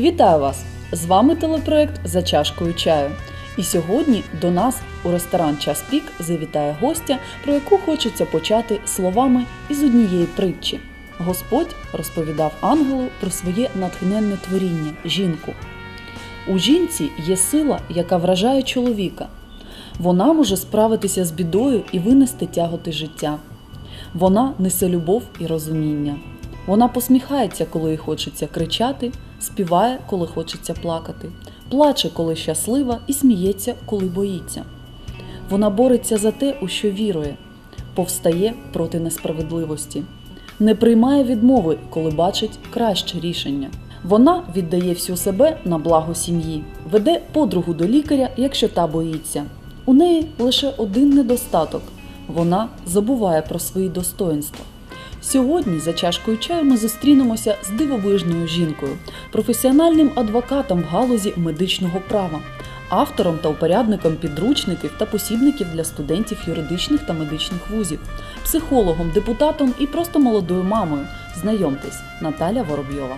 Вітаю вас! З вами телепроект за чашкою чаю. І сьогодні до нас у ресторан Час пік завітає гостя, про яку хочеться почати словами із однієї притчі. Господь розповідав ангелу про своє натхненне творіння жінку. У жінці є сила, яка вражає чоловіка. Вона може справитися з бідою і винести тяготи життя. Вона несе любов і розуміння. Вона посміхається, коли їй хочеться кричати, співає, коли хочеться плакати, плаче, коли щаслива, і сміється, коли боїться. Вона бореться за те, у що вірує, повстає проти несправедливості, не приймає відмови, коли бачить краще рішення. Вона віддає всю себе на благо сім'ї, веде подругу до лікаря, якщо та боїться. У неї лише один недостаток вона забуває про свої достоинства. Сьогодні за чашкою чаю ми зустрінемося з дивовижною жінкою, професіональним адвокатом в галузі медичного права, автором та упорядником підручників та посібників для студентів юридичних та медичних вузів, психологом, депутатом і просто молодою мамою. Знайомтесь, Наталя Воробйова.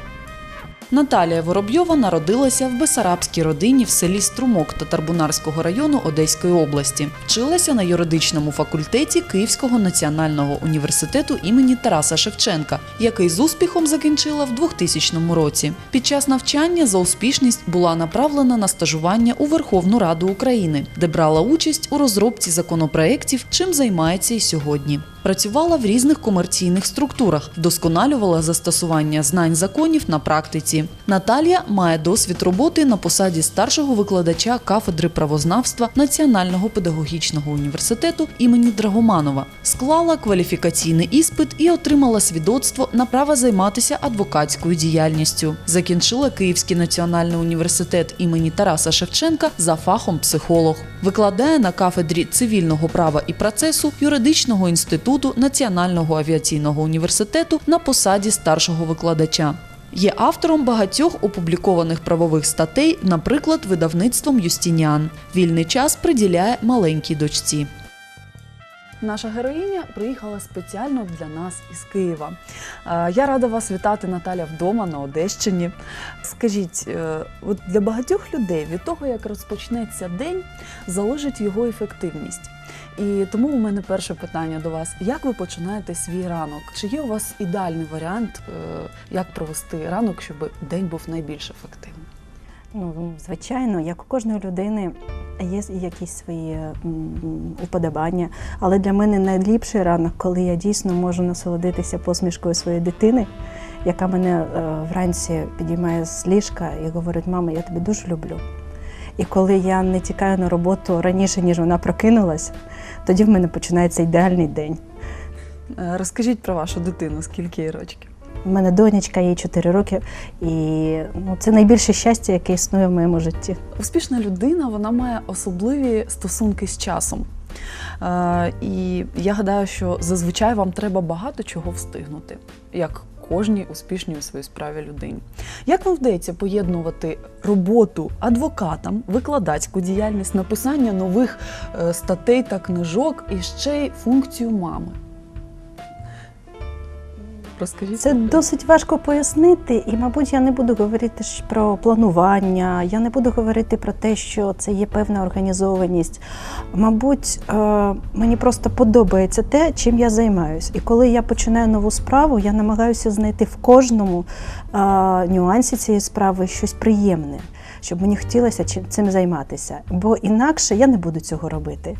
Наталія Воробйова народилася в Бесарабській родині в селі Струмок Татарбунарського району Одеської області. Вчилася на юридичному факультеті Київського національного університету імені Тараса Шевченка, який з успіхом закінчила в 2000 році. Під час навчання за успішність була направлена на стажування у Верховну Раду України, де брала участь у розробці законопроєктів, чим займається і сьогодні. Працювала в різних комерційних структурах, вдосконалювала застосування знань законів на практиці. Наталія має досвід роботи на посаді старшого викладача кафедри правознавства Національного педагогічного університету імені Драгоманова. Склала кваліфікаційний іспит і отримала свідоцтво на право займатися адвокатською діяльністю. Закінчила Київський національний університет імені Тараса Шевченка за фахом психолог. Викладає на кафедрі цивільного права і процесу юридичного інституту Національного авіаційного університету на посаді старшого викладача. Є автором багатьох опублікованих правових статей, наприклад, видавництвом Юстініан. Вільний час приділяє маленькій дочці. Наша героїня приїхала спеціально для нас із Києва. Е, Я рада вас вітати, Наталя, вдома на Одещині. Скажіть, е, от для багатьох людей від того, як розпочнеться день, залежить його ефективність. І тому у мене перше питання до вас: як ви починаєте свій ранок? Чи є у вас ідеальний варіант, е, як провести ранок, щоб день був найбільш ефективним? Ну, звичайно, як у кожної людини є якісь свої уподобання. Але для мене найліпший ранок, коли я дійсно можу насолодитися посмішкою своєї дитини, яка мене е, вранці підіймає з ліжка і говорить: мама, я тебе дуже люблю. І коли я не тікаю на роботу раніше, ніж вона прокинулась, тоді в мене починається ідеальний день. Е, Розкажіть про вашу дитину, скільки їй рочків? У мене донечка, їй 4 роки, і ну, це найбільше щастя, яке існує в моєму житті. Успішна людина вона має особливі стосунки з часом. Е, і я гадаю, що зазвичай вам треба багато чого встигнути, як кожній успішній у своїй справі людині. Як вам вдається поєднувати роботу адвокатам, викладацьку діяльність, написання нових е, статей та книжок і ще й функцію мами? Розкажіть. Це досить важко пояснити, і, мабуть, я не буду говорити про планування, я не буду говорити про те, що це є певна організованість. Мабуть, е, мені просто подобається те, чим я займаюсь. І коли я починаю нову справу, я намагаюся знайти в кожному е, нюансі цієї справи щось приємне. Щоб мені хотілося цим займатися, бо інакше я не буду цього робити.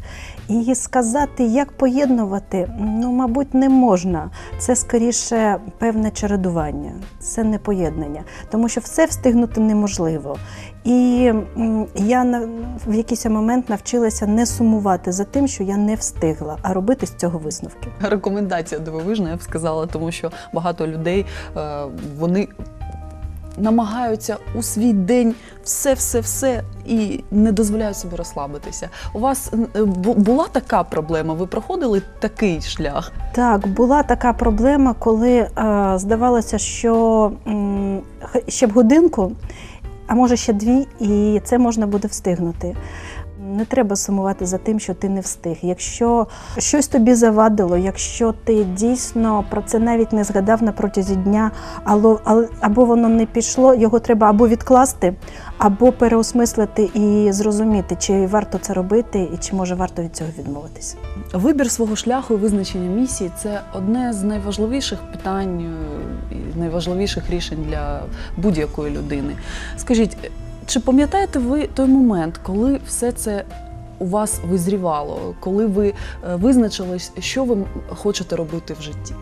І сказати, як поєднувати, ну, мабуть, не можна. Це скоріше певне чередування, це не поєднання, тому що все встигнути неможливо. І я в якийсь момент навчилася не сумувати за тим, що я не встигла, а робити з цього висновки. Рекомендація дивовижна, я б сказала, тому що багато людей е, вони намагаються у свій день все, все, все і не дозволяють собі розслабитися. У вас е, була така проблема? Ви проходили такий шлях? Так, була така проблема, коли е, здавалося, що м, ще б годинку, а може ще дві, і це можна буде встигнути. Не треба сумувати за тим, що ти не встиг. Якщо щось тобі завадило, якщо ти дійсно про це навіть не згадав на протязі дня, або, або воно не пішло, його треба або відкласти, або переосмислити і зрозуміти, чи варто це робити, і чи може варто від цього відмовитися. Вибір свого шляху і визначення місії це одне з найважливіших питань е, і найважливіших рішень для будь-якої людини. Скажіть, чи пам'ятаєте ви той момент, коли все це у вас визрівало, коли ви е, визначились, що ви хочете робити в житті?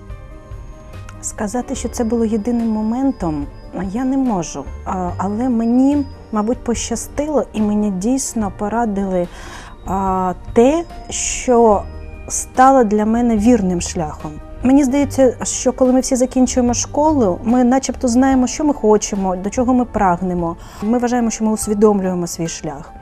Сказати, що це було єдиним моментом, я не можу. Але мені, мабуть, пощастило, і мені дійсно порадили те, що стало для мене вірним шляхом. Мені здається, що коли ми всі закінчуємо школу, ми начебто знаємо, що ми хочемо, до чого ми прагнемо. Ми вважаємо, що ми усвідомлюємо свій шлях.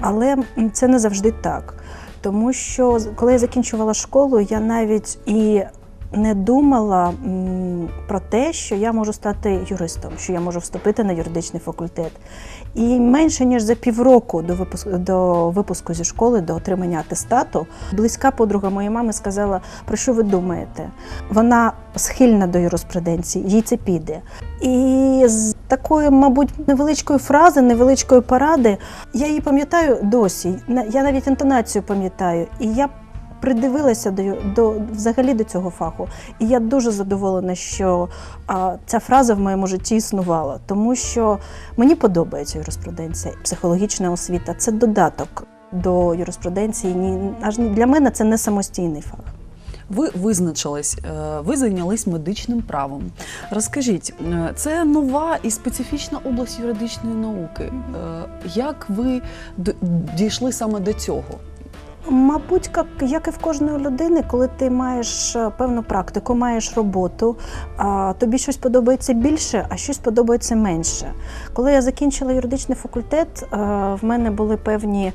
Але це не завжди так. Тому що коли я закінчувала школу, я навіть і не думала про те, що я можу стати юристом, що я можу вступити на юридичний факультет. І менше ніж за півроку до випуску до випуску зі школи, до отримання атестату, близька подруга моєї мами сказала: про що ви думаєте? Вона схильна до юриспруденції, їй це піде. І з такої, мабуть, невеличкої фрази, невеличкої поради, я її пам'ятаю досі. Я навіть інтонацію пам'ятаю. І я придивилася до до взагалі до цього фаху. І я дуже задоволена, що а, ця фраза в моєму житті існувала, тому що мені подобається юриспруденція, психологічна освіта це додаток до юриспруденції. Ні, аж для мене це не самостійний фах. Ви визначились, е, ви зайнялись медичним правом. Розкажіть, е, це нова і специфічна область юридичної науки. Е, як ви дійшли саме до цього? Мабуть, як, і в кожної людини, коли ти маєш е, певну практику, маєш роботу, тобі щось подобається більше, а щось подобається менше. Коли я закінчила юридичний факультет, е, в мене були певні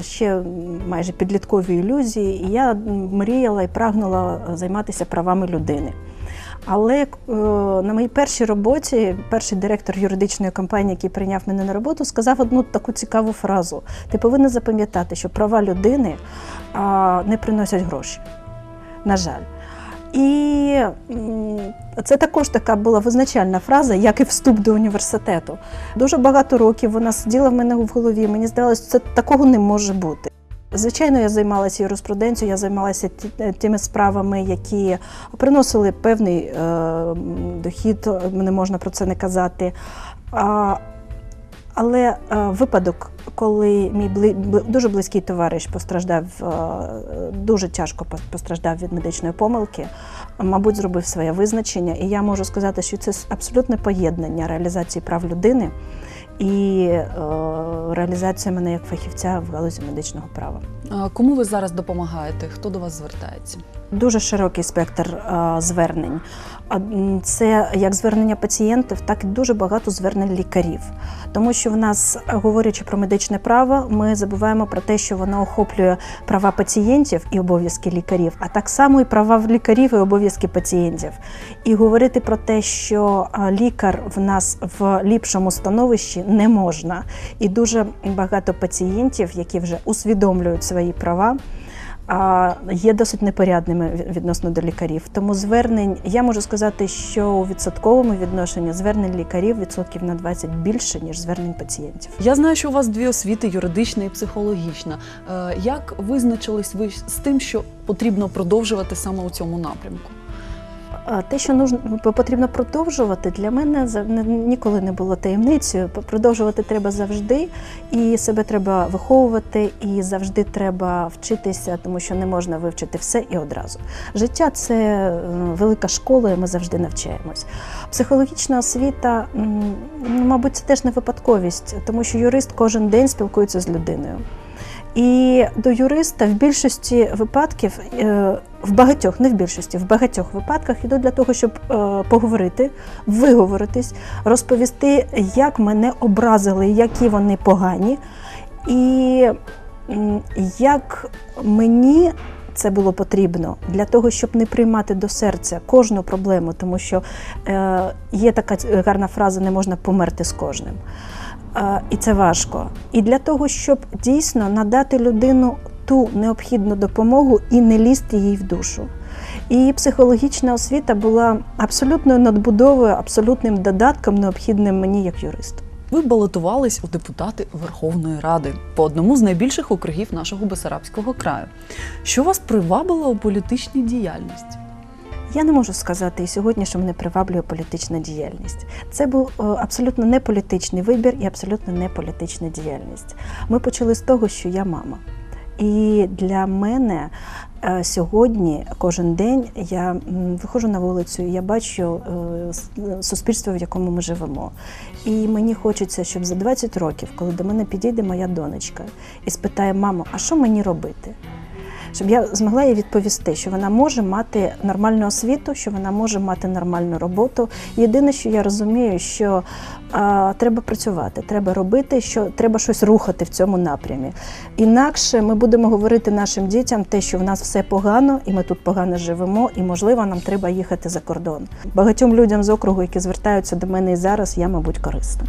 ще майже підліткові ілюзії, і я мріяла і прагнула займатися правами людини. Але е, на моїй першій роботі перший директор юридичної компанії, який прийняв мене на роботу, сказав одну таку цікаву фразу: ти повинна запам'ятати, що права людини не приносять гроші. На жаль. І це також така була визначальна фраза, як і вступ до університету. Дуже багато років вона сиділа в мене в голові. Мені здалося, що це такого не може бути. Звичайно, я займалася юриспруденцією, я займалася тими справами, які приносили певний е, дохід, не можна про це не казати. А, але е, випадок, коли мій бли, дуже близький товариш постраждав, е, дуже тяжко постраждав від медичної помилки, мабуть, зробив своє визначення. І я можу сказати, що це абсолютне поєднання реалізації прав людини і е, реалізація мене як фахівця в галузі медичного права. Кому ви зараз допомагаєте? Хто до вас звертається? Дуже широкий спектр звернень. Це як звернення пацієнтів, так і дуже багато звернень лікарів. Тому що в нас, говорячи про медичне право, ми забуваємо про те, що воно охоплює права пацієнтів і обов'язки лікарів, а так само і права лікарів і обов'язки пацієнтів. І говорити про те, що лікар в нас в ліпшому становищі не можна. І дуже багато пацієнтів, які вже усвідомлюють свої права є досить непорядними відносно до лікарів. Тому звернень я можу сказати, що у відсотковому відношенні звернень лікарів відсотків на 20 більше ніж звернень пацієнтів. Я знаю, що у вас дві освіти юридична і психологічна. Е, як визначились ви з тим, що потрібно продовжувати саме у цьому напрямку? Те, що потрібно продовжувати, для мене ніколи не було таємницею. Продовжувати треба завжди, і себе треба виховувати, і завжди треба вчитися, тому що не можна вивчити все і одразу. Життя це е, велика школа, і ми завжди навчаємось. Психологічна освіта, мабуть, це теж не випадковість, тому що юрист кожен день спілкується з людиною. І до юриста в більшості випадків, е, в багатьох, не в більшості, в багатьох випадках йду для того, щоб е, поговорити, виговоритись, розповісти, як мене образили, які вони погані, і як мені. Це було потрібно для того, щоб не приймати до серця кожну проблему, тому що е, є така гарна фраза не можна померти з кожним. Е, І це важко. І для того, щоб дійсно надати людину ту необхідну допомогу і не лізти їй в душу. І психологічна освіта була абсолютною надбудовою, абсолютним додатком, необхідним мені як юристу. Ви балотувались у депутати Верховної Ради по одному з найбільших округів нашого Бесарабського краю. Що вас привабило у політичній діяльності? Я не можу сказати і сьогодні, що мене приваблює політична діяльність. Це був е, абсолютно не політичний вибір і абсолютно не політична діяльність. Ми почали з того, що я мама. І для мене е, сьогодні, кожен день, я виходжу на вулицю, я бачу е, суспільство, в якому ми живемо. І мені хочеться, щоб за 20 років, коли до мене підійде моя донечка і спитає, мамо, а що мені робити? Щоб я змогла їй відповісти, що вона може мати нормальну освіту, що вона може мати нормальну роботу. Єдине, що я розумію, що а, треба працювати, треба робити, що треба щось рухати в цьому напрямі. Інакше ми будемо говорити нашим дітям те, що в нас все погано, і ми тут погано живемо, і можливо нам треба їхати за кордон. Багатьом людям з округу, які звертаються до мене і зараз, я, мабуть, корисна.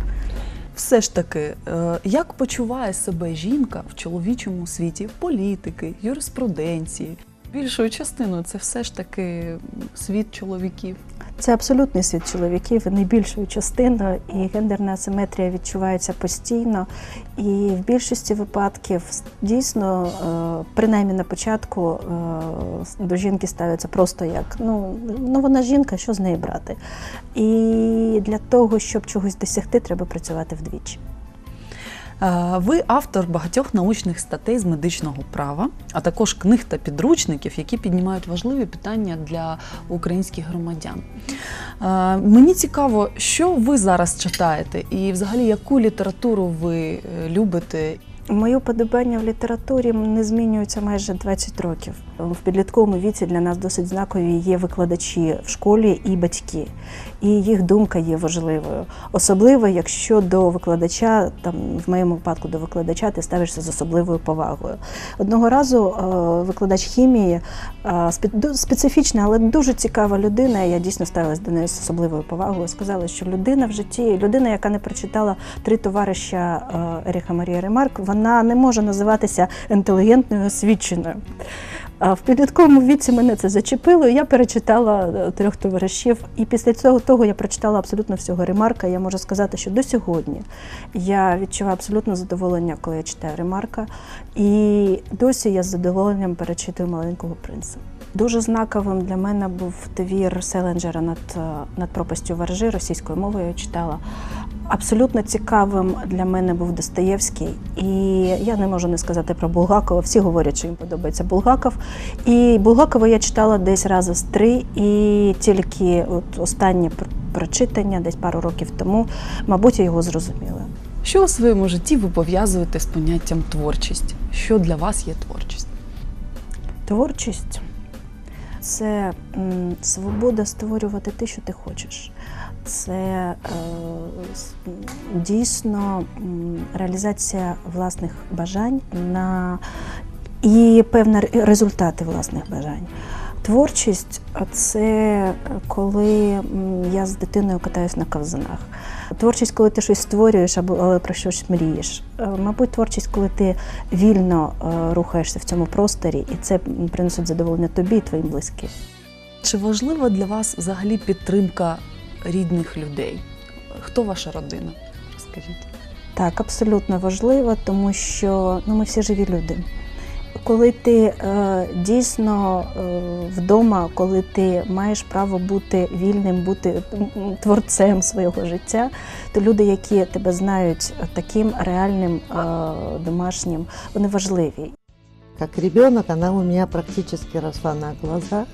Все ж таки, е, як почуває себе жінка в чоловічому світі політики, юриспруденції? Більшою частиною це все ж таки світ чоловіків. Це абсолютний світ чоловіків найбільшою частиною, і гендерна асиметрія відчувається постійно. І в більшості випадків дійсно, е, принаймні на початку, е, до жінки ставляться просто як ну, ну вона жінка, що з неї брати. І для того, щоб чогось досягти, треба працювати вдвічі. Е, Ви автор багатьох научних статей з медичного права, а також книг та підручників, які піднімають важливі питання для українських громадян. Е, Мені цікаво, що ви зараз читаєте, і взагалі яку літературу ви е, любите Мої вподобання в літературі не змінюються майже 20 років. В підлітковому віці для нас досить знакові є викладачі в школі і батьки, і їх думка є важливою. Особливо, якщо до викладача, там в моєму випадку до викладача, ти ставишся з особливою повагою. Одного разу е, викладач хімії е, специфічна, але дуже цікава людина. Я дійсно ставилась до неї з особливою повагою. Сказала, що людина в житті, людина, яка не прочитала три товариша е, Еріха Марія Ремарк, вона не може називатися інтелігентною освіченою. В підлітковому віці мене це зачепило. і Я перечитала е, трьох товаришів, і після цього того я прочитала абсолютно всього ремарка. Я можу сказати, що до сьогодні я відчуваю абсолютно задоволення, коли я читаю ремарка. І досі я з задоволенням перечитую маленького принца. Дуже знаковим для мене був твір Селенджера над, е, над пропастю воржи російською мовою я читала. Абсолютно цікавим для мене був Достоєвський, і я не можу не сказати про Булгакова. Всі говорять, що їм подобається Булгаков. І Булгакова я читала десь рази з три, і тільки от останнє прочитання, десь пару років тому, мабуть, я його зрозуміла. Що у своєму житті ви пов'язуєте з поняттям творчість? Що для вас є творчість? Творчість це свобода створювати те, що ти хочеш. Це е, дійсно реалізація власних бажань на і певні результати власних бажань. Творчість це коли я з дитиною катаюсь на ковзанах. Творчість, коли ти щось створюєш або але про щось мрієш. Е, Мабуть, творчість, коли ти вільно е, рухаєшся в цьому просторі, і це приносить задоволення тобі і твоїм близьким. Чи важлива для вас взагалі підтримка рідних людей? Хто ваша родина? Розкажіть. Так, абсолютно важливо, тому що ну, ми всі живі люди. Коли ти е, дійсно е, вдома, коли ти маєш право бути вільним, бути творцем свого життя, то люди, які тебе знають таким реальним е, домашнім, вони важливі. Как ребенок она у меня практически росла на глазах.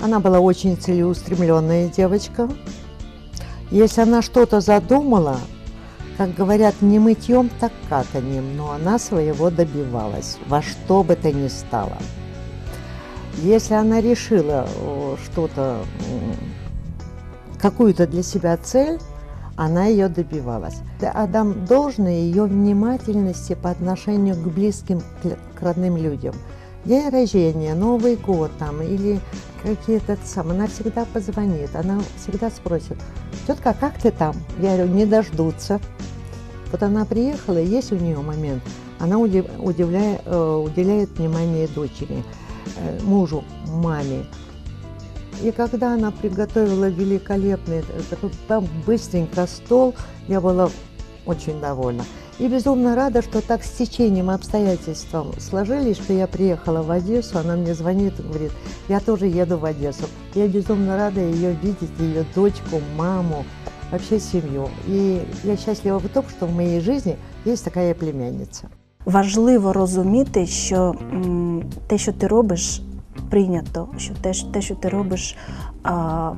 Она была очень целеустремленная девочка. Если она что-то задумала, как говорят, не мытьем, так катанием, но она своего добивалась, во что бы то ни стало. Если она решила о, что-то, какую-то для себя цель, она ее добивалась. Да, Отдам должное ее внимательности по отношению к близким, к родным людям. День рождения, Новый год там или какие-то сам, она всегда позвонит, она всегда спросит, тетка, как ты там? Я говорю, не дождутся. Вот она приехала, и есть у нее момент, она удив- удивляет, э, уделяет внимание дочери, э, мужу, маме. И когда она приготовила великолепный э, такой быстренько стол, я была очень довольна. И безумно рада, что так с течением обстоятельств сложились, что я приехала в Одессу, она мне звонит и говорит, я тоже еду в Одессу. Я безумно рада ее видеть, ее дочку, маму, вообще семью. И я счастлива в том, что в моей жизни есть такая племянница. Важливо розуміти, що те, що ти робиш, прийнято, що те, те, що ти робиш,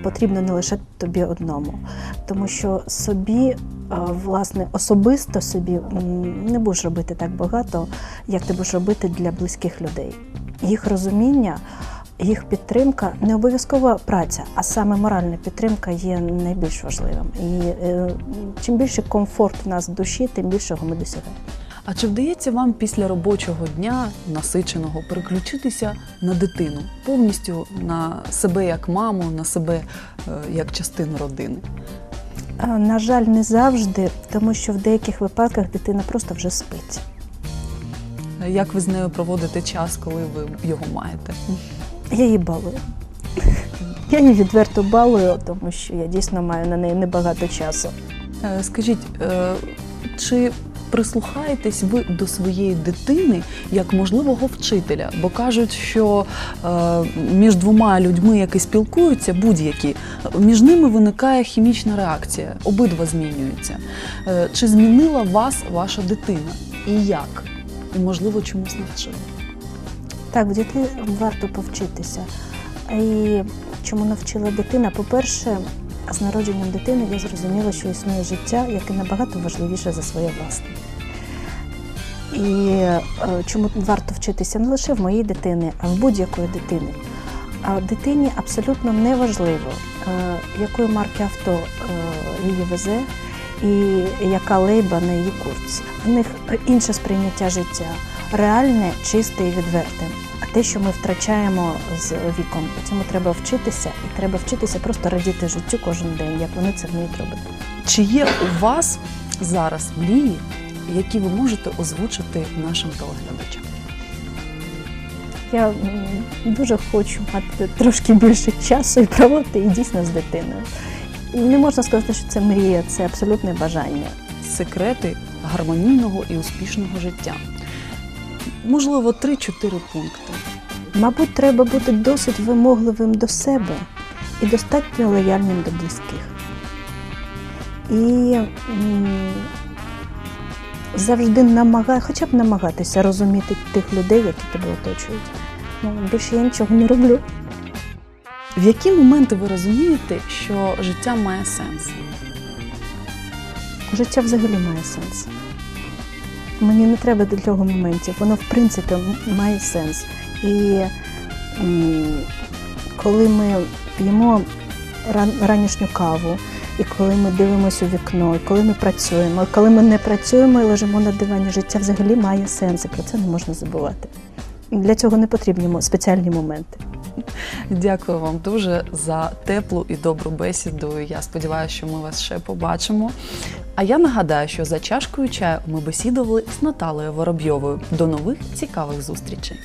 потрібно не лише тобі одному. Тому що собі, власне, особисто собі не будеш робити так багато, як ти будеш робити для близьких людей. Їх розуміння. Їх підтримка не обов'язкова праця, а саме моральна підтримка є найбільш важливим. І е, чим більше комфорт в нас в душі, тим більшого ми досягаємо. А чи вдається вам після робочого дня насиченого переключитися на дитину, повністю на себе як маму, на себе е, як частину родини? На жаль, не завжди, тому що в деяких випадках дитина просто вже спить. Як ви з нею проводите час, коли ви його маєте? Я її балую. Я її відверто балую, тому що я дійсно маю на неї небагато часу. Е, Скажіть, е, чи прислухаєтесь ви до своєї дитини як можливого вчителя? Бо кажуть, що е, між двома людьми, які спілкуються, будь-які, між ними виникає хімічна реакція, обидва змінюються. Е, Чи змінила вас ваша дитина? І як? І можливо чомусь навчила? Так, в дітей варто повчитися. І чому навчила дитина? По-перше, з народженням дитини я зрозуміла, що існує життя, яке набагато важливіше за своє власне. І е, чому варто вчитися не лише в моїй дитини, а в будь-якої дитини. А дитині абсолютно не важливо, е, якої марки авто е, її везе і яка лейба на її куртці. В них інше сприйняття життя, реальне, чисте і відверте. Те, що ми втрачаємо з віком, цьому треба вчитися, і треба вчитися просто радіти життю кожен день, як вони це вміють робити. Чи є у вас зараз мрії, які ви можете озвучити нашим телеглядачам? Я дуже хочу мати трошки більше часу і проводити і дійсно з дитиною. І не можна сказати, що це мрія, це абсолютне бажання. секрети гармонійного і успішного життя. Можливо, 3-4 пункти. Мабуть, треба бути досить вимогливим до себе і достатньо лояльним до близьких. І завжди намагати, хоча б намагатися розуміти тих людей, які тебе оточують. Ну, більше я нічого не роблю. В які моменти ви розумієте, що життя має сенс? Життя взагалі має сенс. Мені не треба для цього моментів. Воно, в принципі, має сенс. І коли ми п'ємо ранішню каву, і коли ми дивимося у вікно, і коли ми працюємо, і коли ми не працюємо і лежимо на дивані, життя взагалі має сенс, і про це не можна забувати. Для цього не потрібні спеціальні моменти. Дякую вам дуже за теплу і добру бесіду. Я сподіваюся, що ми вас ще побачимо. А я нагадаю, що за чашкою чаю ми бесідували з Наталею Воробйовою. До нових цікавих зустрічей.